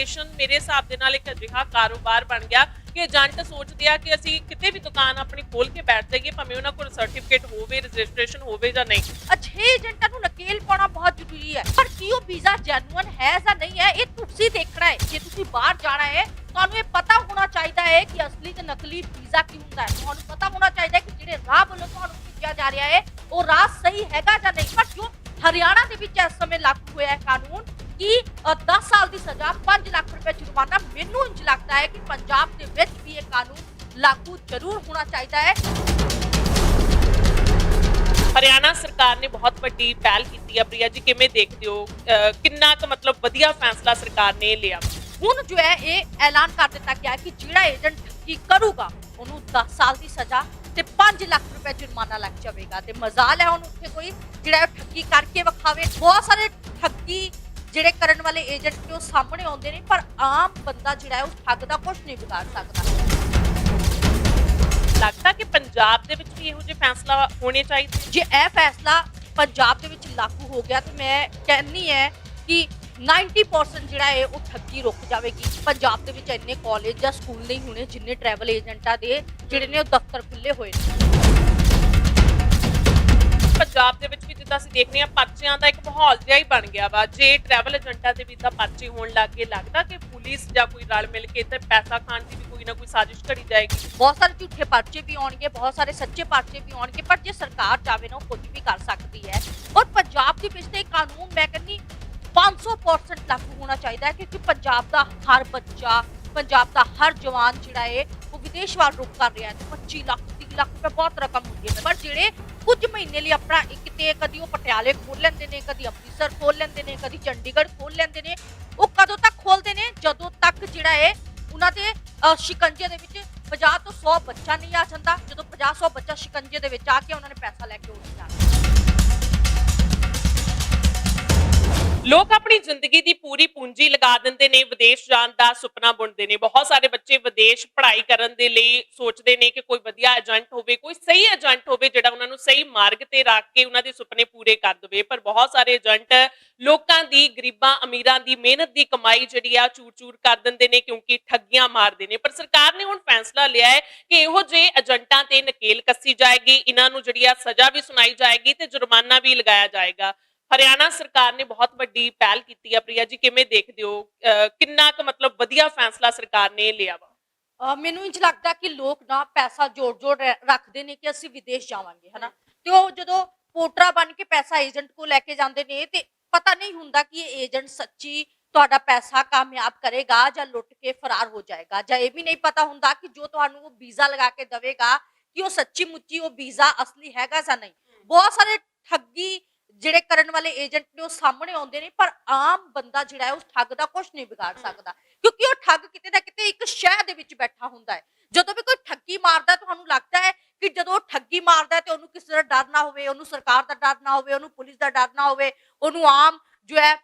Registration ਮੇਰੇ ਹਿਸਾਬ ਦੇ ਨਾਲ ਇੱਕ ਅਜਿਹਾ ਕਾਰੋਬਾਰ ਬਣ ਗਿਆ ਕਿ ਏਜੰਟ ਸੋਚਦੇ ਆ ਕਿ ਅਸੀਂ ਕਿਤੇ ਵੀ ਦੁਕਾਨ ਆਪਣੀ ਖੋਲ ਕੇ ਬੈਠ ਜਾਈਏ, ਭਾਵੇਂ ਉਹਨਾਂ ਕੋਲ ਸਰਟੀਫਿਕੇਟ ਹੋਵੇ ਰਜਿਸਟ੍ਰੇਸ਼ਨ ਹੋਵੇ ਜਾਂ ਨਹੀਂ। ਅਛੇ ਏਜੰਟਾਂ ਨੂੰ ਨਕੇਲ ਪਾਉਣਾ ਬਹੁਤ ਜ਼ਰੂਰੀ ਹੈ। ਪਰ ਕੀ ਉਹ ਵੀਜ਼ਾ ਜੈਨੂਇਨ ਹੈ ਜਾਂ ਨਹੀਂ ਹੈ, ਇਹ ਤੁਸੀਂ ਦੇਖਣਾ ਹੈ। ਜੇ ਤੁਸੀਂ ਬਾਹਰ ਜਾਣਾ ਹੈ, ਤੁਹਾਨੂੰ ਇਹ ਪਤਾ ਹੋਣਾ ਚਾਹੀਦਾ ਹੈ ਕਿ ਅਸਲੀ ਤੇ ਨਕਲੀ ਵੀਜ਼ਾ ਕੀ ਹੁੰਦਾ ਹੈ। ਤੁਹਾਨੂੰ ਪਤਾ ਹੋਣਾ ਚਾਹੀਦਾ ਹੈ ਕਿ ਜਿਹੜੇ ਰਾਹ ਵੱਲੋਂ ਤੁਹਾਨੂੰ ਭੇਜਿਆ ਜਾ ਰਿਹਾ ਹੈ, ਉਹ ਰਾਹ ਸਹੀ ਹੈਗਾ ਜਾਂ ਨਹੀਂ। ਪਰ ਜੋ ਹਰਿਆਣਾ ਦੇ ਵਿੱਚ ਇਸ ਸਮੇਂ ਲਾਗੂ ਹੋਇਆ ਹੈ ਕਾਨੂੰਨ ਕਿ ਅ, 10 ਸਾਲ ਦੀ ਸਜ਼ਾ 5 ਲੱਖ ਰੁਪਏ ਜੁਰਮਾਨਾ ਮੈਨੂੰ ਇੰਜ ਲੱਗਦਾ ਹੈ ਕਿ ਪੰਜਾਬ ਦੇ ਵਿੱਚ ਵੀ ਇਹ ਕਾਨੂੰਨ ਲਾਗੂ ਜ਼ਰੂਰ ਹੋਣਾ ਚਾਹੀਦਾ ਹੈ। ਹਰਿਆਣਾ ਸਰਕਾਰ ਨੇ ਬਹੁਤ ਵੱਡੀ ਪਹਿਲ ਕੀਤੀ ਆ ਪ੍ਰਿਆ ਜੀ ਕਿਵੇਂ ਦੇਖਦੇ ਹੋ? ਕਿੰਨਾ ਕੁ ਮਤਲਬ ਵਧੀਆ ਫੈਸਲਾ ਸਰਕਾਰ ਨੇ ਲਿਆ? ਹੁਣ ਜੋ ਹੈ ਇਹ ਐਲਾਨ ਕਰ ਦਿੱਤਾ ਗਿਆ ਕਿ ਜਿਹੜਾ ਏਜੰਟ ਠੱਗੀ ਕਰੂਗਾ ਉਹਨੂੰ 10 ਸਾਲ ਦੀ ਸਜ਼ਾ ਤੇ 5 ਲੱਖ ਰੁਪਏ ਜੁਰਮਾਨਾ ਲੱਗ ਜਾਵੇਗਾ। ਤੇ ਮਜ਼ਾਲ ਹੈ ਹੁਣ ਉੱਥੇ ਕੋਈ ਜਿਹੜਾ ਠੱਗੀ ਕਰਕੇ ਵਿਖਾਵੇ। ਬਹੁਤ ਸਾਰੇ ਠੱਗੀ ਜਿਹੜੇ ਕਰਨ ਵਾਲੇ ਏਜੰਟ ਨੇ ਉਹ ਸਾਹਮਣੇ ਆਉਂਦੇ ਨੇ ਪਰ ਆਮ ਬੰਦਾ ਜਿਹੜਾ ਹੈ ਉਸ ਠੱਗ ਦਾ ਕੁਝ ਨਹੀਂ ਵਿਗਾੜ ਸਕਦਾ। ਲੱਗਦਾ ਕਿ ਪੰਜਾਬ ਦੇ ਵਿੱਚ ਵੀ ਇਹੋ ਜਿਹੇ ਫੈਸਲਾ ਹੋਣੇ ਚਾਹੀਦੇ? ਜੇ ਇਹ ਫੈਸਲਾ ਪੰਜਾਬ ਦੇ ਵਿੱਚ ਲਾਗੂ ਹੋ ਗਿਆ ਤੇ ਮੈਂ ਕਹਿੰਨੀ ਹੈ ਕਿ 90% ਜਿਹੜਾ ਹੈ ਉਹ ਠੱਗੀ ਰੁਕ ਜਾਵੇਗੀ। ਪੰਜਾਬ ਦੇ ਵਿੱਚ ਇੰਨੇ ਕਾਲਜ ਜਾਂ ਸਕੂਲ ਨਹੀਂ ਹੋਣੇ ਜਿੰਨੇ ਟਰੈਵਲ ਏਜੰਟਾਂ ਦੇ ਜਿਹੜੇ ਨੇ ਉਹ ਦਫ਼ਤਰ ਖੁੱਲੇ ਹੋਏ ਨੇ। ਪੰਜਾਬ ਦੇ ਵਿੱਚ ਵੀ ਜਿੱਦਾਂ ਅਸੀਂ ਦੇਖਦੇ ਹਾਂ ਪਰਚਿਆਂ ਦਾ ਇੱਕ ਮਾਹੌਲ ਜਿਹਾ ਹੀ ਬਣ ਗਿਆ ਵਾ। ਜੇ ਟਰੈਵਲ ਏਜੰਟਾਂ ਦੇ ਵੀ ਤਾਂ ਪਰਚੇ ਹੋਣ ਲੱਗ ਗਏ, ਲੱਗਦਾ ਕਿ ਪੁਲਿਸ ਜਾਂ ਕੋਈ ਰਲ ਮਿਲ ਕੇ ਤੇ ਪੈਸਾ ਖਾਣ ਦੀ ਵੀ ਕੋਈ ਨਾ ਕੋਈ ਸਾਜ਼ਿਸ਼ ਘੜੀ ਜਾਏਗੀ। ਬਹੁਤ ਸਾਰੇ ਝੂਠੇ ਪਰਚੇ ਵੀ ਆਉਣਗੇ, ਬਹੁਤ ਸਾਰੇ ਸੱਚੇ ਪਰਚੇ ਵੀ ਆਉਣਗੇ, ਪਰ ਜੇ ਸਰਕਾਰ ਚਾਵੇ ਨਾ ਉਹ ਕੁਝ ਵੀ ਕਰ ਸਕਦੀ ਹੈ। ਔਰ ਪੰਜਾਬ ਦੇ ਵਿੱਚ ਤੇ ਇਹ ਕਾਨੂੰਨ ਮੈਂ ਕਹਿੰਦੀ 500% ਲਾਗੂ ਹੋਣਾ ਚਾਹੀਦਾ ਹੈ, ਕਿਉਂਕਿ ਪੰਜਾਬ ਦਾ ਹਰ ਬੱਚਾ, ਪੰਜਾਬ ਦਾ ਹਰ ਜਵਾਨ ਜਿਹੜਾ ਹੈ, ਉਹ ਵਿਦੇਸ਼ ਵੱਲ ਰੁਖ ਕਰ ਰਿਹਾ ਹੈ ਤੇ 25 ਲੱਖ ਲੱਖ ਰੁਪਏ ਬਹੁਤ ਰਕਮ ਹੁੰਦੀ ਹੈ ਪਰ ਜਿਹੜੇ ਕੁਝ ਮਹੀਨੇ ਲਈ ਆਪਣਾ ਇੱਕ ਤੇ ਕਦੀ ਉਹ ਪਟਿਆਲੇ ਖੋਲ ਲੈਂਦੇ ਨੇ, ਕਦੀ ਅੰਮ੍ਰਿਤਸਰ ਖੋਲ ਲੈਂਦੇ ਨੇ, ਕਦੀ ਚੰਡੀਗੜ੍ਹ ਖੋਲ ਲੈਂਦੇ ਨੇ, ਉਹ ਕਦੋਂ ਤੱਕ ਖੋਲਦੇ ਨੇ? ਜਦੋਂ ਤੱਕ ਜਿਹੜਾ ਹੈ ਉਹਨਾਂ ਦੇ ਸ਼ਿਕੰਜੇ ਦੇ ਵਿੱਚ 50 ਤੋਂ 100 ਬੱਚਾ ਨਹੀਂ ਆ ਜਾਂਦਾ, ਜਦੋਂ 50 100 ਬੱਚਾ ਸ਼ਿਕੰਜੇ ਦੇ ਵਿੱਚ ਆ ਕੇ ਉਹਨਾਂ ਨੇ ਪੈਸਾ ਲੈ ਕੇ ਉੱਠ ਜਾਣਾ ਲੋਕ ਆਪਣੀ ਜ਼ਿੰਦਗੀ ਦੀ ਪੂਰੀ ਪੂੰਜੀ ਲਗਾ ਦਿੰਦੇ ਨੇ, ਵਿਦੇਸ਼ ਜਾਣ ਦਾ ਸੁਪਨਾ ਬੁਣਦੇ ਨੇ। ਬਹੁਤ ਸਾਰੇ ਬੱਚੇ ਵਿਦੇਸ਼ ਪੜ੍ਹਾਈ ਕਰਨ ਦੇ ਲਈ ਸੋਚਦੇ ਨੇ ਕਿ ਕੋਈ ਵਧੀਆ ਏਜੰਟ ਹੋਵੇ, ਕੋਈ ਸਹੀ ਏਜੰਟ ਹੋਵੇ ਜਿਹੜਾ ਉਹਨਾਂ ਨੂੰ ਸਹੀ ਮਾਰਗ ਤੇ ਰੱਖ ਕੇ ਉਹਨਾਂ ਦੇ ਸੁਪਨੇ ਪੂਰੇ ਕਰ ਦੇਵੇ। ਪਰ ਬਹੁਤ ਸਾਰੇ ਏਜੰਟ ਲੋਕਾਂ ਦੀ, ਗਰੀਬਾਂ, ਅਮੀਰਾਂ ਦੀ ਮਿਹਨਤ ਦੀ ਕਮਾਈ ਜਿਹੜੀ ਆ ਚੂਰ-ਚੂਰ ਕਰ ਦਿੰਦੇ ਨੇ ਕਿਉਂਕਿ ਠੱਗੀਆਂ ਮਾਰਦੇ ਨੇ। ਪਰ ਸਰਕਾਰ ਨੇ ਹੁਣ ਫੈਸਲਾ ਲਿਆ ਹੈ ਕਿ ਇਹੋ ਜਿਹੇ ਏਜੰਟਾਂ ਤੇ ਨਕੇਲ ਕੱਸੀ ਜਾਏਗੀ, ਇਹਨਾਂ ਨੂੰ ਜਿਹੜੀ ਆ ਸਜ਼ਾ ਵੀ ਸੁਣਾਈ ਜਾਏਗੀ ਤੇ ਜੁਰਮਾਨਾ ਵੀ ਲਗਾਇਆ ਜਾਏਗਾ। ਹਰਿਆਣਾ ਸਰਕਾਰ ਨੇ ਬਹੁਤ ਵੱਡੀ ਪਹਿਲ ਕੀਤੀ ਆ ਪ੍ਰਿਆ ਜੀ ਕਿਵੇਂ ਦੇਖਦੇ ਹੋ? ਕਿੰਨਾ ਕੁ ਮਤਲਬ ਵਧੀਆ ਫੈਸਲਾ ਸਰਕਾਰ ਨੇ ਲਿਆ ਵਾ? ਮੈਨੂੰ ਇੰਜ ਲੱਗਦਾ ਕਿ ਲੋਕ ਨਾ ਪੈਸਾ ਜੋੜ-ਜੋੜ ਰੱਖਦੇ ਨੇ ਕਿ ਅਸੀਂ ਵਿਦੇਸ਼ ਜਾਵਾਂਗੇ ਹਨਾ? ਤੇ ਉਹ ਜਦੋਂ ਪੋਟਰਾ ਬਣ ਕੇ ਪੈਸਾ ਏਜੰਟ ਕੋਲ ਲੈ ਕੇ ਜਾਂਦੇ ਨੇ ਤੇ ਪਤਾ ਨਹੀਂ ਹੁੰਦਾ ਕਿ ਇਹ ਏਜੰਟ ਸੱਚੀ ਤੁਹਾਡਾ ਪੈਸਾ ਕਾਮਯਾਬ ਕਰੇਗਾ ਜਾਂ ਲੁੱਟ ਕੇ ਫਰਾਰ ਹੋ ਜਾਏਗਾ ਜਾਂ ਇਹ ਵੀ ਨਹੀਂ ਪਤਾ ਹੁੰਦਾ ਕਿ ਜੋ ਤੁਹਾਨੂੰ ਉਹ ਵੀਜ਼ਾ ਲਗਾ ਕੇ ਦੇਵੇਗਾ ਕਿ ਉਹ ਸੱਚੀ ਮੁੱਚੀ ਉਹ ਵੀਜ਼ਾ ਅਸਲੀ ਹੈਗਾ ਜਾਂ ਨਹੀਂ। ਬਹੁਤ ਸਾਰੇ ਠੱਗੀ ਜਿਹੜੇ ਕਰਨ ਵਾਲੇ ਏਜੰਟ ਨੇ ਉਹ ਸਾਹਮਣੇ ਆਉਂਦੇ ਨੇ ਪਰ ਆਮ ਬੰਦਾ ਜਿਹੜਾ ਹੈ ਉਸ ਠੱਗ ਦਾ ਕੁਝ ਨਹੀਂ ਵਿਗਾੜ ਸਕਦਾ। ਕਿਉਂਕਿ ਉਹ ਠੱਗ ਕਿਤੇ ਨਾ ਕਿਤੇ ਇੱਕ ਸ਼ਹਿਰ ਦੇ ਵਿੱਚ ਬੈਠਾ ਹੁੰਦਾ ਹੈ। ਜਦੋਂ ਵੀ ਕੋਈ ਠੱਗੀ ਮਾਰਦਾ ਤੁਹਾਨੂੰ ਲੱਗਦਾ ਹੈ ਕਿ ਜਦੋਂ ਉਹ ਠੱਗੀ ਮਾਰਦਾ ਤੇ ਉਹਨੂੰ ਕਿਸੇ ਦਾ ਡਰ ਨਾ ਹੋਵੇ ਉਹਨੂੰ ਸਰਕਾਰ ਦਾ ਡਰ ਨਾ ਹੋਵੇ ਉਹਨੂੰ ਪੁਲਿਸ ਦਾ ਡਰ ਨਾ ਹੋਵੇ ਉਹਨੂੰ ਆਮ ਜੋ ਹੈ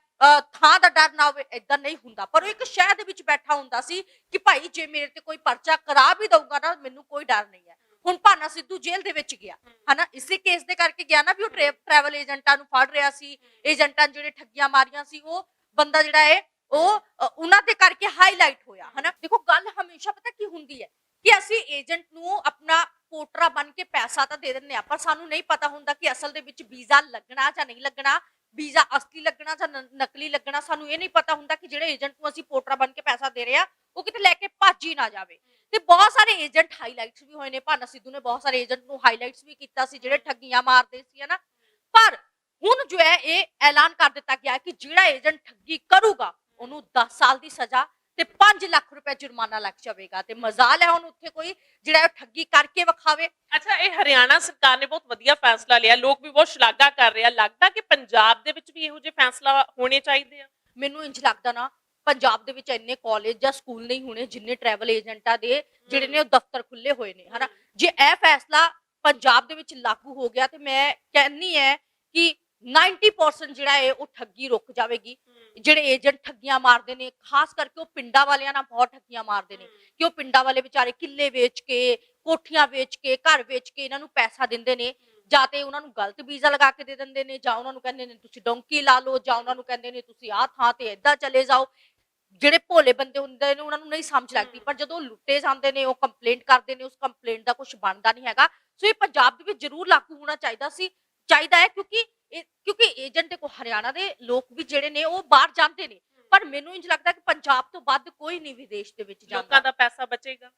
ਥਾਂ ਦਾ ਡਰ ਨਾ ਹੋਵੇ ਇਦਾਂ ਨਹੀਂ ਹੁੰਦਾ। ਪਰ ਉਹ ਇੱਕ ਸ਼ਹਿਰ ਦੇ ਵਿੱਚ ਬੈਠਾ ਹੁੰਦਾ ਸੀ ਕਿ ਭਾਈ ਜੇ ਮੇਰੇ ਤੇ ਕੋਈ ਪਰਚਾ ਕਰਾ ਵੀ ਦਊਗਾ ਨਾ ਮੈਨੂੰ ਕੋਈ ਡਰ ਨਹੀਂ ਹੈ। ਹੁਣ ਭਾਨਾ ਸਿੱਧੂ ਜੇਲ੍ਹ ਦੇ ਵਿੱਚ ਗਿਆ। ਹਨਾ, ਇਸੇ ਕੇਸ ਦੇ ਕਰਕੇ ਗਿਆ ਨਾ ਵੀ ਉਹ ਟਰੈਵਲ ਏਜੰਟਾਂ ਨੂੰ ਫੜ ਰਿਹਾ ਸੀ, ਏਜੰਟਾਂ ਜਿਹੜੇ ਠੱਗੀਆਂ ਮਾਰੀਆਂ ਸੀ, ਉਹ ਬੰਦਾ ਜਿਹੜਾ ਹੈ, ਉਹ ਉਹਨਾਂ ਦੇ ਕਰਕੇ ਹਾਈਲਾਈਟ ਹੋਇਆ, ਹਨਾ। ਦੇਖੋ, ਗੱਲ ਹਮੇਸ਼ਾ ਪਤਾ ਕੀ ਹੁੰਦੀ ਹੈ ਕਿ ਅਸੀਂ ਏਜੰਟ ਨੂੰ ਆਪਣਾ ਪੋਟਰਾ ਬਣ ਕੇ ਪੈਸਾ ਤਾਂ ਦੇ ਦਿੰਦੇ ਆ ਪਰ ਸਾਨੂੰ ਨਹੀਂ ਪਤਾ ਹੁੰਦਾ ਕਿ ਅਸਲ ਦੇ ਵਿੱਚ ਵੀਜ਼ਾ ਲੱਗਣਾ ਜਾਂ ਨਹੀਂ ਲੱਗਣਾ, ਵੀਜ਼ਾ ਅਸਲੀ ਲੱਗਣਾ ਜਾਂ ਨਕਲੀ ਲੱਗਣਾ, ਸਾਨੂੰ ਇਹ ਨਹੀਂ ਪਤਾ ਹੁੰਦਾ ਕਿ ਜਿਹੜੇ ਏਜੰਟ ਨੂੰ ਅਸੀਂ ਪੋਟਰਾ ਬਣ ਕੇ ਪੈਸਾ ਦੇ ਰਹੇ ਆ ਉਹ ਕਿਤੇ ਲੈ ਕੇ ਭੱਜ ਹੀ ਨਾ ਜਾਵੇ। ਤੇ ਬਹੁਤ ਸਾਰੇ ਏਜੰਟ ਹਾਈਲਾਈਟਸ ਵੀ ਹੋਏ ਨੇ। ਭਾਨਾ ਸਿੱਧੂ ਨੇ ਬਹੁਤ ਸਾਰੇ ਏਜੰਟ ਨੂੰ ਹਾਈਲਾਈਟਸ ਵੀ ਕੀਤਾ ਸੀ ਜਿਹੜੇ ਠੱਗੀਆਂ ਮਾਰਦੇ ਸੀ ਹਨਾ। ਪਰ ਹੁਣ ਜੋ ਹੈ ਇਹ ਐਲਾਨ ਕਰ ਦਿੱਤਾ ਗਿਆ ਕਿ ਜਿਹੜਾ ਏਜੰਟ ਠੱਗੀ ਕਰੂਗਾ ਉਹਨੂੰ 10 ਸਾਲ ਦੀ ਸਜ਼ਾ ਤੇ 5 ਲੱਖ ਰੁਪਏ ਜੁਰਮਾਨਾ ਲੱਗ ਜਾਵੇਗਾ ਤੇ ਮਜ਼ਾਲ ਹੈ ਹੁਣ ਉੱਥੇ ਕੋਈ ਜਿਹੜਾ ਠੱਗੀ ਕਰਕੇ ਵਿਖਾਵੇ। ਅੱਛਾ ਇਹ ਹਰਿਆਣਾ ਸਰਕਾਰ ਨੇ ਬਹੁਤ ਵਧੀਆ ਫੈਸਲਾ ਲਿਆ। ਲੋਕ ਵੀ ਬਹੁਤ ਸ਼ਲਾਘਾ ਕਰ ਰਹੇ ਆ। ਲੱਗਦਾ ਕਿ ਪੰਜਾਬ ਦੇ ਵਿੱਚ ਵੀ ਇਹੋ ਜਿਹੇ ਫੈਸਲਾ ਹੋਣੇ ਚਾਹੀਦੇ ਆ? ਮੈਨੂੰ ਇੰਜ ਲੱਗਦਾ ਨਾ ਪੰਜਾਬ ਦੇ ਵਿੱਚ ਇੰਨੇ ਕਾਲਜ ਜਾਂ ਸਕੂਲ ਨਹੀਂ ਹੋਣੇ ਜਿੰਨੇ ਟਰੈਵਲ ਏਜੰਟਾਂ ਦੇ ਜਿਹੜੇ ਨੇ ਉਹ ਦਫ਼ਤਰ ਖੁੱਲੇ ਹੋਏ ਨੇ ਹਨਾ? ਜੇ ਇਹ ਫੈਸਲਾ ਪੰਜਾਬ ਦੇ ਵਿੱਚ ਲਾਗੂ ਹੋ ਗਿਆ ਤੇ ਮੈਂ ਕਹਿੰਨੀ ਹੈ ਕਿ 90% ਜਿਹੜਾ ਹੈ ਉਹ ਠੱਗੀ ਰੁਕ ਜਾਵੇਗੀ। ਜਿਹੜੇ ਏਜੰਟ ਠੱਗੀਆਂ ਮਾਰਦੇ ਨੇ ਖਾਸ ਕਰਕੇ ਉਹ ਪਿੰਡਾਂ ਵਾਲਿਆਂ ਨਾਲ ਬਹੁਤ ਠੱਗੀਆਂ ਮਾਰਦੇ ਨੇ ਕਿ ਉਹ ਪਿੰਡਾਂ ਵਾਲੇ ਵਿਚਾਰੇ ਕਿੱਲੇ ਵੇਚ ਕੇ ਕੋਠੀਆਂ ਵੇਚ ਕੇ ਘਰ ਵੇਚ ਕੇ ਇਹਨਾਂ ਨੂੰ ਪੈਸਾ ਦਿੰਦੇ ਨੇ ਜਾਂ ਤੇ ਉਹਨਾਂ ਨੂੰ ਗਲਤ ਵੀਜ਼ਾ ਲਗਾ ਕੇ ਦੇ ਦਿੰਦੇ ਨੇ ਜਾਂ ਉਹਨਾਂ ਨੂੰ ਕਹਿੰਦੇ ਨੇ ਤੁਸੀਂ ਡੋਂਕੀ ਲਾ ਲਓ ਜਾਂ ਉਹਨਾਂ ਨੂੰ ਕਹਿੰਦੇ ਨੇ ਤੁਸੀਂ ਆਹ ਥਾਂ ਤੇ ਏਦਾਂ ਚਲੇ ਜਾਓ। ਜਿਹੜੇ ਭੋਲੇ ਬੰਦੇ ਹੁੰਦੇ ਨੇ ਉਹਨਾਂ ਨੂੰ ਨਹੀਂ ਸਮਝ ਲੱਗਦੀ। ਪਰ ਜਦੋਂ ਲੁੱਟੇ ਜਾਂਦੇ ਨੇ ਉਹ ਕੰਪਲੇਂਟ ਕਰਦੇ ਨੇ ਉਸ ਕੰਪਲੇਂਟ ਦਾ ਕੁਝ ਬਣਦਾ ਨਹੀਂ ਹੈਗਾ। ਸੋ ਇਹ ਪੰਜਾਬ ਦੇ ਵਿੱਚ ਜ਼ਰੂਰ ਲਾਗੂ ਹੋਣਾ ਚਾਹੀਦਾ ਸੀ ਚਾਹੀਦਾ ਹੈ ਕਿਉਂਕਿ ਕਿਉਂਕਿ ਏਜੰਟ ਦੇਖੋ ਹਰਿਆਣਾ ਦੇ ਲੋਕ ਵੀ ਜਿਹੜੇ ਨੇ ਉਹ ਬਾਹਰ ਜਾਂਦੇ ਨੇ। ਪਰ ਮੈਨੂੰ ਇੰਜ ਲੱਗਦਾ ਕਿ ਪੰਜਾਬ ਤੋਂ ਵੱਧ ਕੋਈ ਨਹੀਂ ਵਿਦੇਸ਼ ਦੇ ਵਿੱਚ ਲੋਕਾਂ ਜਾਂਦਾ ਦਾ ਪੈਸਾ ਬਚੇਗਾ।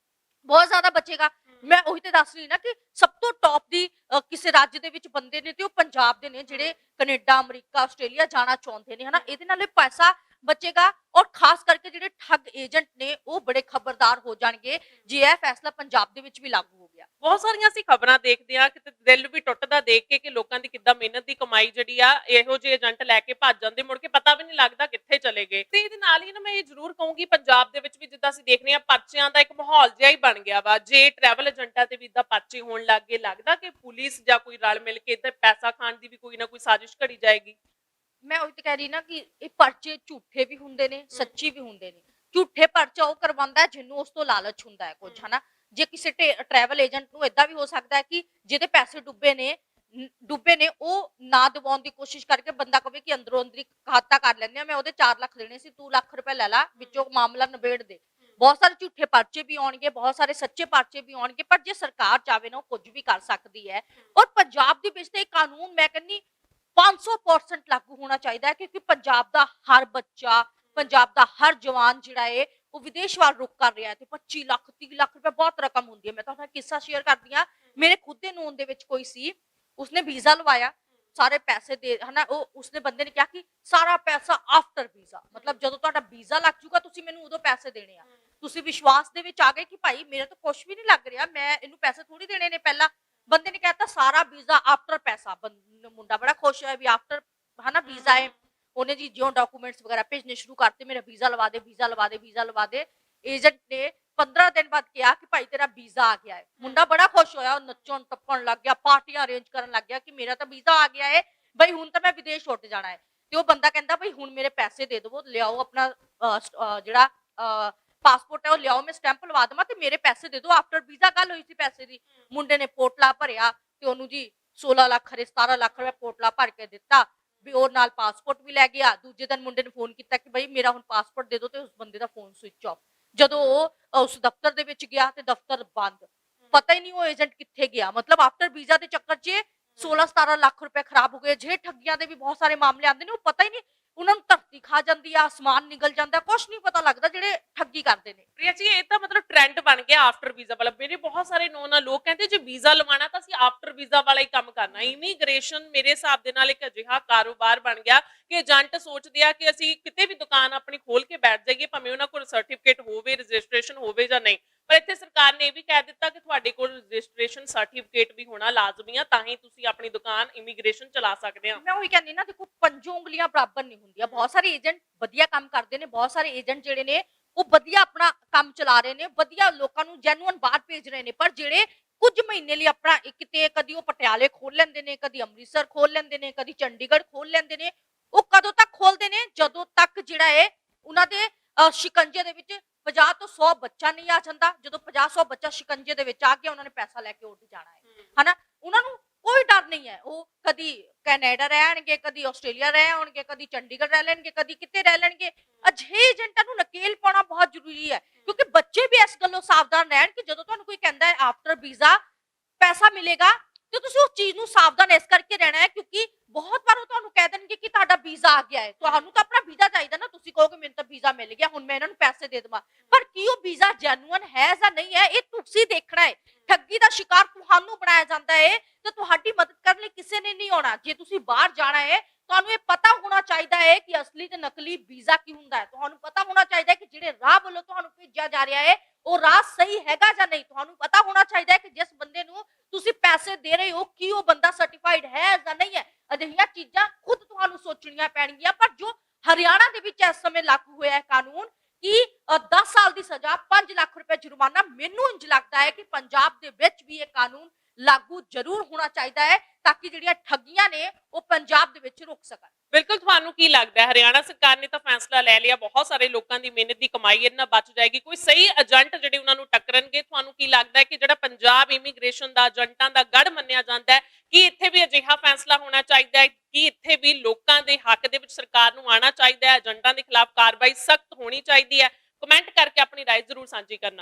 ਬਹੁਤ ਜ਼ਿਆਦਾ ਬਚੇਗਾ। ਮੈਂ ਉਹੀ ਤੇ ਦੱਸ ਰਹੀ ਨਾ ਕਿ ਸਭ ਤੋਂ ਟੌਪ ਦੀ ਕਿਸੇ ਰਾਜ ਦੇ ਵਿੱਚ ਬੰਦੇ ਨੇ ਤੇ ਉਹ ਪੰਜਾਬ ਦੇ ਨੇ ਜਿਹੜੇ ਕੈਨੇਡਾ, ਅਮਰੀਕਾ, ਆਸਟ੍ਰੇਲੀਆ ਜਾਣਾ ਚਾਹੁੰਦੇ ਨੇ, ਹਨਾ? ਇਹਦੇ ਨਾਲ ਇਹ ਪੈਸਾ ਬਚੇਗਾ ਔਰ ਖਾਸ ਕਰਕੇ ਜਿਹੜੇ ਠੱਗ ਏਜੰਟ ਨੇ, ਉਹ ਬੜੇ ਖਬਰਦਾਰ ਹੋ ਜਾਣਗੇ, ਜੇ ਇਹ ਫੈਸਲਾ ਪੰਜਾਬ ਦੇ ਵਿੱਚ ਵੀ ਲਾਗੂ ਹੋ ਗਿਆ। ਬਹੁਤ ਸਾਰੀਆਂ ਅਸੀਂ ਖਬਰਾਂ ਦੇਖਦੇ ਆ ਕਿ ਦਿਲ ਵੀ ਟੁੱਟਦਾ ਦੇਖ ਕੇ ਕਿ ਲੋਕਾਂ ਦੀ ਕਿੱਦਾਂ ਮਿਹਨਤ ਦੀ ਕਮਾਈ ਜਿਹੜੀ ਆ, ਇਹੋ ਜਿਹੇ ਏਜੰਟ ਲੈ ਕੇ ਭੱਜ ਜਾਂਦੇ, ਮੁੜ ਕੇ ਪਤਾ ਵੀ ਨਹੀਂ ਲੱਗਦਾ ਕਿੱਥੇ ਚਲੇ ਗਏ। ਤੇ ਇਹਦੇ ਨਾਲ ਹੀ ਨਾ ਮੈਂ ਇਹ ਜ਼ਰੂਰ ਕਹੂੰਗੀ, ਪੰਜਾਬ ਦੇ ਵਿੱਚ ਵੀ ਜਿੱਦਾਂ ਅਸੀਂ ਦੇਖ ਰਹੇ ਆ ਪਰਚਿਆਂ ਦਾ ਇੱਕ ਮਾਹੌਲ ਜਿਹਾ ਹੀ ਬਣ ਗਿਆ ਵਾ। ਜੇ ਟਰੈਵਲ ਏਜੰਟਾਂ ਤੇ ਵੀ ਇਦਾਂ ਪਰਚੇ ਹੋਣ ਲੱਗ ਗਏ, ਲੱਗਦਾ ਕਿ ਪੁਲਿਸ ਜਾਂ ਕੋਈ ਰਲ ਮਿਲ ਕੇ ਇੱਧਰ ਪੈਸਾ ਖਾਣ ਦੀ ਵੀ ਕੋਈ ਨਾ ਕੋਈ ਸਾਜ਼ਿਸ਼ ਘੜੀ ਜਾਏਗੀ। ਮੈਂ ਉਹੀ ਤੇ ਕਹਿ ਰਹੀ ਨਾ ਕਿ ਇਹ ਪਰਚੇ ਝੂਠੇ ਵੀ ਹੁੰਦੇ ਨੇ ਸੱਚੀ ਵੀ ਹੁੰਦੇ ਨੇ। ਝੂਠੇ ਪਰਚਾ ਉਹ ਕਰਵਾਉਂਦਾ ਜਿਹਨੂੰ ਉਸ ਤੋਂ ਲਾਲਚ ਹੁੰਦਾ ਹੈ ਕੁਝ। ਹਨਾ? ਜੇ ਕਿਸੇ ਟਰੈਵਲ ਏਜੰਟ ਨੂੰ ਇਦਾਂ ਵੀ ਹੋ ਸਕਦਾ ਹੈ ਕਿ ਜਿਹਦੇ ਪੈਸੇ ਡੁੱਬੇ ਨੇ ਨ- ਡੁੱਬੇ ਨੇ ਉਹ ਨਾ ਦਿਵਾਉਣ ਦੀ ਕੋਸ਼ਿਸ਼ ਕਰਕੇ ਬੰਦਾ ਕਵੇ ਕਿ ਅੰਦਰੋਂ ਅੰਦਰੀ ਖਾਤਾ ਕਰ ਲੈਂਦੇ ਆ ਮੈਂ ਉਹਦੇ 4 ਲੱਖ ਦੇਣੇ ਸੀ ਤੂੰ ਲੱਖ ਰੁਪਏ ਲੈ ਲੈ ਵਿੱਚੋਂ ਮਾਮਲਾ ਨਿਬੇੜ ਦੇ। ਬਹੁਤ ਸਾਰੇ ਝੂਠੇ ਪਰਚੇ ਵੀ ਆਉਣਗੇ, ਬਹੁਤ ਸਾਰੇ ਸੱਚੇ ਪਰਚੇ ਵੀ ਆਉਣਗੇ, ਪਰ ਜੇ ਸਰਕਾਰ ਚਾਵੇ ਨਾ ਉਹ ਕੁਝ ਵੀ ਕਰ ਸਕਦੀ ਹੈ। ਔਰ ਪੰਜਾਬ ਦੇ ਵਿੱਚ ਤੇ ਕਾਨੂੰਨ ਮੈਂ ਕਹਿੰਨੀ 500% ਲਾਗੂ ਹੋਣਾ ਚਾਹੀਦਾ ਹੈ, ਕਿਉਂਕਿ ਪੰਜਾਬ ਦਾ ਹਰ ਬੱਚਾ, ਪੰਜਾਬ ਦਾ ਹਰ ਜਵਾਨ ਜਿਹੜਾ ਹੈ, ਉਹ ਵਿਦੇਸ਼ ਵੱਲ ਰੁਕ ਕਰ ਰਿਹਾ ਤੇ 25 ਲੱਖ 30 ਲੱਖ ਰੁਪਏ ਬਹੁਤ ਰਕਮ ਹੁੰਦੀ ਹੈ। ਮੈਂ ਤੁਹਾਨੂੰ ਕਿੱਸਾ ਸ਼ੇਅਰ ਕਰਦੀ ਹਾਂ। ਮੇਰੇ ਖੁਦ ਦੇ ਨੂਨ ਦੇ ਵਿੱਚ ਕੋਈ ਸੀ, ਉਸਨੇ ਵੀਜ਼ਾ ਲਵਾਇਆ, ਸਾਰੇ ਪੈਸੇ ਦੇ, ਹਨਾ, ਉਹ ਉਸਨੇ ਬੰਦੇ ਨੇ ਕਿਹਾ ਕਿ ਸਾਰਾ ਪੈਸਾ ਆਫਟਰ ਵੀਜ਼ਾ, ਮਤਲਬ ਜਦੋਂ ਤੁਹਾਡਾ ਵੀਜ਼ਾ ਲੱਗ ਜੂਗਾ ਤੁਸੀਂ ਮੈਨੂੰ ਉਦੋਂ ਪੈਸੇ ਦੇਣੇ ਆ। ਤੁਸੀਂ ਵਿਸ਼ਵਾਸ ਦੇ ਵਿੱਚ ਆ ਗਏ ਕਿ ਭਾਈ ਮੇਰੇ ਤਾਂ ਕੁਝ ਵੀ ਨਹੀਂ ਲੱਗ ਰਿਹਾ ਮੈਂ ਇਹਨੂੰ ਪੈਸੇ ਥੋੜੀ ਦੇਣੇ ਨੇ ਪਹਿਲਾਂ। ਬੰਦੇ ਨੇ ਕਹਿਤਾ ਸਾਰਾ ਵੀਜ਼ਾ ਆਫਟਰ ਪੈਸਾ। ਮੁੰਡਾ ਬੜਾ ਖੁਸ਼ ਹੋਇਆ ਵੀ ਆਫਟਰ ਹਨਾ ਵੀਜ਼ਾ ਹੈ ਉਹਨੇ ਜੀ ਜਿਉਂ ਡਾਕੂਮੈਂਟਸ ਵਗੈਰਾ ਭੇਜਣੇ ਸ਼ੁਰੂ ਕਰਤੇ ਮੇਰਾ ਵੀਜ਼ਾ ਲਵਾ ਦੇ ਵੀਜ਼ਾ ਲਵਾ ਦੇ ਵੀਜ਼ਾ ਲਵਾ ਦੇ। ਏਜੰਟ ਨੇ 15 ਦਿਨ ਬਾਅਦ ਕਿਹਾ ਕਿ ਭਾਈ ਤੇਰਾ ਵੀਜ਼ਾ ਆ ਗਿਆ ਹੈ। ਮੁੰਡਾ ਬੜਾ ਖੁਸ਼ ਹੋਇਆ ਉਹ ਨੱਚਣ ਟੱਪਣ ਲੱਗ ਗਿਆ ਪਾਰਟੀਆਂ ਅਰੇਂਜ ਕਰਨ ਲੱਗ ਗਿਆ ਕਿ ਮੇਰਾ ਤਾਂ ਵੀਜ਼ਾ ਆ ਗਿਆ ਹੈ ਬਈ ਹੁਣ ਤਾਂ ਮੈਂ ਵਿਦੇਸ਼ ਉੱਡ ਜਾਣਾ ਹੈ ਤੇ ਉਹ ਬੰਦਾ ਕਹਿੰਦਾ ਬਈ ਹੁਣ ਮੇਰੇ ਪੈਸੇ ਦੇ ਦਿਵੋ ਲਿਆਓ ਆਪਣਾ ਜਿਹੜਾ ਪਾਸਪੋਰਟ ਹੈ, ਉਹ ਲਿਆਓ, ਮੈਂ ਸਟੈਂਪ ਲਵਾ ਦੇਵਾਂ ਤੇ ਮੇਰੇ ਪੈਸੇ ਦੇ ਦਿਓ। ਆਫਟਰ ਵੀਜ਼ਾ ਗੱਲ ਹੋਈ ਸੀ ਪੈਸੇ ਦੀ, ਮੁੰਡੇ ਨੇ ਪੋਟਲਾ ਭਰਿਆ ਤੇ ਉਹਨੂੰ ਜੀ 16 ਲੱਖ ਰੇ 17 ਲੱਖ ਰੁਪਏ ਪੋਟਲਾ ਭਰ ਕੇ ਦਿੱਤਾ। ਵੀ ਉਹ ਨਾਲ ਪਾਸਪੋਰਟ ਵੀ ਲੈ ਗਿਆ। ਦੂਜੇ ਦਿਨ ਮੁੰਡੇ ਨੇ ਫੋਨ ਕੀਤਾ ਕਿ ਬਈ ਮੇਰਾ ਹੁਣ ਪਾਸਪੋਰਟ ਦੇ ਦਿਓ ਤੇ ਉਸ ਬੰਦੇ ਦਾ ਫੋਨ ਸਵਿਚ ਆਫ ਜਦੋਂ ਉਹ ਉਸ ਦਫ਼ਤਰ ਦੇ ਵਿੱਚ ਗਿਆ ਤੇ ਦਫ਼ਤਰ ਬੰਦ। ਪਤਾ ਹੀ ਨਹੀਂ ਉਹ ਏਜੰਟ ਕਿੱਥੇ ਗਿਆ। ਮਤਲਬ ਆਫਟਰ ਵੀਜ਼ਾ ਦੇ ਚੱਕਰ 'ਚ 16 17 ਲੱਖ ਰੁਪਏ ਖਰਾਬ ਹੋ ਗਏ। ਜੇ ਠੱਗੀਆਂ ਦੇ ਵੀ ਬਹੁਤ ਸਾਰੇ ਮਾਮਲੇ ਆਉਂਦੇ ਨੇ, ਉਹ ਪਤਾ ਹੀ ਨਹੀਂ ਉਹਨਾਂ ਨੂੰ ਧਰਤੀ ਖਾ ਜਾਂਦੀ ਆ ਆਸਮਾਨ ਨਿਗਲ ਜਾਂਦਾ ਕੁਝ ਨਹੀਂ ਪਤਾ ਲੱਗਦਾ ਜਿਹੜੇ ਠੱਗੀ ਕਰਦੇ ਨੇ। ਪ੍ਰਿਆ ਜੀ ਇਹ ਤਾਂ ਮਤਲਬ ਟ੍ਰੈਂਡ ਬਣ ਗਿਆ ਆਫਟਰ ਵੀਜ਼ਾ ਵਾਲਾ। ਮੇਰੇ ਬਹੁਤ ਸਾਰੇ ਨੋਨ ਆ ਲੋਕ ਕਹਿੰਦੇ ਜੇ ਵੀਜ਼ਾ ਲਵਾਣਾ ਤਾਂ ਅਸੀਂ ਆਫਟਰ ਵੀਜ਼ਾ ਵਾਲਾ ਹੀ ਕੰਮ ਕਰਨਾ। ਇਮੀਗ੍ਰੇਸ਼ਨ ਮੇਰੇ ਹਿਸਾਬ ਦੇ ਨਾਲ ਇੱਕ ਅਜਿਹਾ ਕਾਰੋਬਾਰ ਬਣ ਗਿਆ ਕਿ ਏਜੰਟ ਸੋਚਦੇ ਆ ਕਿ ਅਸੀਂ ਕਿਤੇ ਵੀ ਦੁਕਾਨ ਆਪਣੀ ਖੋਲ ਕੇ ਬੈਠ ਜਾਈਏ ਭਾਵੇਂ ਉਹਨਾਂ ਕੋਲ ਸਰਟੀਫਿਕੇਟ ਹੋਵੇ ਰਜਿਸਟ੍ਰੇਸ਼ਨ ਹੋਵੇ ਜਾਂ ਨਹੀਂ। ਪਰ ਇੱਥੇ ਸਰਕਾਰ ਨੇ ਇਹ ਵੀ ਕਹਿ ਦਿੱਤਾ ਕਿ ਤੁਹਾਡੇ ਕੋਲ ਰਜਿਸਟ੍ਰੇਸ਼ਨ ਸਰਟੀਫਿਕੇਟ ਵੀ ਹੋਣਾ ਲਾਜ਼ਮੀ ਆ ਤਾਂ ਹੀ ਤੁਸੀਂ ਆਪਣੀ ਦੁਕਾਨ ਇਮੀਗ੍ਰੇਸ਼ਨ ਚਲਾ ਸਕਦੇ ਆ। ਮੈਂ ਉਹੀ ਕਹਿੰਦੀ ਨਾ ਦੇਖੋ ਪੰਜੋ ਉਂਗਲੀਆਂ ਬਰਾਬਰ ਨਹੀਂ ਹੁੰਦੀਆਂ ਬਹੁਤ ਸਾਰੇ ਏਜੰਟ ਵਧੀਆ ਕੰਮ ਕਰਦੇ ਨੇ ਬਹੁਤ ਸਾਰੇ ਏਜੰਟ ਜਿਹੜੇ ਨੇ ਉਹ ਵਧੀਆ ਆਪਣਾ ਕੰਮ ਚਲਾ ਰਹੇ ਨੇ ਵਧੀਆ ਲੋਕਾਂ ਨੂੰ ਜੈਨੂਅਨ ਬਾਹਰ ਭੇਜ ਰਹੇ ਨੇ। ਪਰ ਜਿਹੜੇ ਕੁਝ ਮਹੀਨੇ ਲਈ ਆਪਣਾ ਇੱਕ ਕਿਤੇ ਕਦੀ ਉਹ ਪਟਿਆਲੇ ਖੋਲ ਲੈਂਦੇ ਨੇ ਕਦੀ ਅੰਮ੍ਰਿਤਸਰ ਖੋਲ ਲੈਂਦੇ ਨੇ ਕਦੀ ਚੰਡੀਗੜ੍ਹ ਖੋਲ ਲੈਂਦੇ ਨੇ ਉਹ ਕਦੋਂ ਤੱਕ ਖੋਲਦੇ ਨੇ? ਜਦੋਂ ਤੱਕ ਜਿਹੜਾ ਹੈ ਉਹਨਾਂ ਦੇ ਸ਼ਿਕੰਜੇ ਦੇ ਵਿੱਚ 50 ਤੋਂ 100 ਬੱਚਾ ਨਹੀਂ ਆ ਜਾਂਦਾ ਜਦੋਂ 50 100 ਬੱਚਾ ਸ਼ਿਕੰਜੇ ਦੇ ਵਿੱਚ ਆ ਗਿਆ ਉਹਨਾਂ ਨੇ ਪੈਸਾ ਲੈ ਕੇ ਉੱਡ ਜਾਣਾ ਹੈ। ਹਨਾ? ਉਹਨਾਂ ਨੂੰ ਕੋਈ ਡਰ ਨਹੀਂ ਹੈ। ਉਹ ਕਦੀ ਕੈਨੇਡਾ ਰਹਿਣਗੇ, ਕਦੀ ਆਸਟ੍ਰੇਲੀਆ ਰਹਿ ਆਉਣਗੇ, ਕਦੀ ਚੰਡੀਗੜ੍ਹ ਰਹਿ ਲੈਣਗੇ, ਕਦੀ ਕਿਤੇ ਰਹਿ ਲੈਣਗੇ। ਅਜਿਹੇ ਏਜੰਟਾਂ ਨੂੰ ਨਕੇਲ ਪਾਉਣਾ ਬਹੁਤ ਜ਼ਰੂਰੀ ਹੈ, ਕਿਉਂਕਿ ਬੱਚੇ ਵੀ ਇਸ ਗੱਲੋਂ ਸਾਵਧਾਨ ਰਹਿਣ ਕਿ ਜਦੋਂ ਤੁਹਾਨੂੰ ਕੋਈ ਕਹਿੰਦਾ ਹੈ ਆਫਟਰ ਵੀਜ਼ਾ ਪੈਸਾ ਮਿਲੇਗਾ, ਤੇ ਤੁਸੀਂ ਉਸ ਚੀਜ਼ ਨੂੰ ਸਾਵਧਾਨ ਇਸ ਕਰਕੇ ਰਹਿਣਾ ਹੈ ਕਿਉਂਕਿ ਬਹੁਤ ਵਾਰ ਉਹ ਤੁਹਾਨੂੰ ਕਹਿ ਦੇਣਗੇ ਕਿ ਤੁਹਾਡਾ ਵੀਜ਼ਾ ਆ ਗਿਆ ਹੈ। ਤੁਹਾਨੂੰ ਤਾਂ ਆਪਣਾ ਵੀਜ਼ਾ ਚਾਹੀਦਾ ਨਾ, ਤੁਸੀਂ ਕਹੋਗੇ ਮੈਨੂੰ ਤਾਂ ਵੀਜ਼ਾ ਮਿਲ ਗਿਆ, ਹੁਣ ਮੈਂ ਇਹਨਾਂ ਨੂੰ ਪੈਸੇ ਦੇ ਦੇਵਾਂ। ਪਰ ਕੀ ਉਹ ਵੀਜ਼ਾ ਜੈਨੂਅਨ ਹੈ ਜਾਂ ਨਹੀਂ ਹੈ, ਇਹ ਤੁਸੀਂ ਦੇਖਣਾ ਹੈ। ਠੱਗੀ ਦਾ ਸ਼ਿਕਾਰ ਤੁਹਾਨੂੰ ਬਣਾਇਆ ਜਾਂਦਾ ਹੈ ਤੇ ਤੁਹਾਡੀ ਮਦਦ ਕਰਨ ਲਈ ਕਿਸੇ ਨੇ ਨਹੀਂ ਆਉਣਾ। ਜੇ ਤੁਸੀਂ ਬਾਹਰ ਜਾਣਾ ਹੈ ਤੁਹਾਨੂੰ ਇਹ ਪਤਾ ਹੋਣਾ ਚਾਹੀਦਾ ਹੈ ਕਿ ਅਸਲੀ ਤੇ ਨਕਲੀ ਵੀਜ਼ਾ ਕੀ ਹੁੰਦਾ ਹੈ। ਤੁਹਾਨੂੰ ਪਤਾ ਹੋਣਾ ਚਾਹੀਦਾ ਹੈ ਕਿ ਜਿਹੜੇ ਰਾਹ ਵੱਲੋਂ ਤੁਹਾਨੂੰ ਭੇਜਿਆ ਜਾ ਰਿਹਾ ਹੈ ਉਹ ਰਾਹ ਸਹੀ ਹੈਗਾ ਜਾਂ ਨਹੀਂ। ਤੁਹਾਨੂੰ ਪਤਾ ਹੋਣਾ ਚਾਹੀਦਾ ਹੈ ਕਿ ਜਿਸ ਬੰਦੇ ਨੂੰ ਤੁਸੀਂ ਪੈਸੇ ਦੇ ਰਹੇ ਹੋ ਕੀ ਉਹ ਬੰਦਾ ਸਰਟੀਫਾਈਡ ਹੈ ਜਾਂ ਨਹੀਂ ਹੈ। ਅਜਿਹੀਆਂ ਚੀਜ਼ਾਂ ਖੁਦ ਤੁਹਾਨੂੰ ਸੋਚਣੀਆਂ ਪੈਣਗੀਆਂ। ਪਰ ਜੋ ਹਰਿਆਣਾ ਦੇ ਵਿੱਚ ਇਸ ਸਮੇਂ ਲਾਗੂ ਹੋਇਆ ਹੈ ਕਾਨੂੰਨ ਕਿ ਅ, 10 ਸਾਲ ਦੀ ਸਜ਼ਾ 5 ਲੱਖ ਰੁਪਏ ਜੁਰਮਾਨਾ ਮੈਨੂੰ ਇੰਜ ਲੱਗਦਾ ਹੈ ਕਿ ਪੰਜਾਬ ਦੇ ਵਿੱਚ ਵੀ ਇਹ ਕਾਨੂੰਨ ਲਾਗੂ ਜ਼ਰੂਰ ਹੋਣਾ ਚਾਹੀਦਾ ਹੈ ਤਾਂ ਕਿ ਜਿਹੜੀਆਂ ਠੱਗੀਆਂ ਨੇ ਉਹ ਪੰਜਾਬ ਦੇ ਵਿੱਚ ਰੁਕ ਸਕਣ ਬਿਲਕੁਲ ਤੁਹਾਨੂੰ ਕੀ ਲੱਗਦਾ ਹੈ ਹਰਿਆਣਾ ਸਰਕਾਰ ਨੇ ਤਾਂ ਫੈਸਲਾ ਲੈ ਲਿਆ ਬਹੁਤ ਸਾਰੇ ਲੋਕਾਂ ਦੀ ਮਿਹਨਤ ਦੀ ਕਮਾਈ ਇਹਨਾਂ ਬਚ ਜਾਏਗੀ ਕੋਈ ਸਹੀ ਏਜੰਟ ਜਿਹੜੇ ਉਹਨਾਂ ਨੂੰ ਟੱਕਰਨਗੇ ਤੁਹਾਨੂੰ ਕੀ ਲੱਗਦਾ ਹੈ ਕਿ ਜਿਹੜਾ ਪੰਜਾਬ ਇਮੀਗ੍ਰੇਸ਼ਨ ਦਾ ਏਜੰਟਾਂ ਦਾ ਗੜ ਮੰਨਿਆ ਜਾਂਦਾ ਹੈ ਕਿ ਇੱਥੇ ਵੀ ਅਜਿਹਾ ਫੈਸਲਾ ਹੋਣਾ ਚਾਹੀਦਾ ਹੈ ਕਿ ਇੱਥੇ ਵੀ ਲੋਕਾਂ ਦੇ ਹੱਕ ਦੇ ਵਿੱਚ ਸਰਕਾਰ ਨੂੰ ਆਉਣਾ ਚਾਹੀਦਾ ਹੈ ਏਜੰਟਾਂ ਦੇ ਖਿਲਾਫ ਕਾਰਵਾਈ ਸਖਤ ਹੋਣੀ ਚਾਹੀਦੀ ਹੈ ਕਮੈਂਟ ਕਰਕੇ ਆਪਣੀ رائے ਜ਼ਰੂਰ ਸਾਂਝੀ ਕਰਨਾ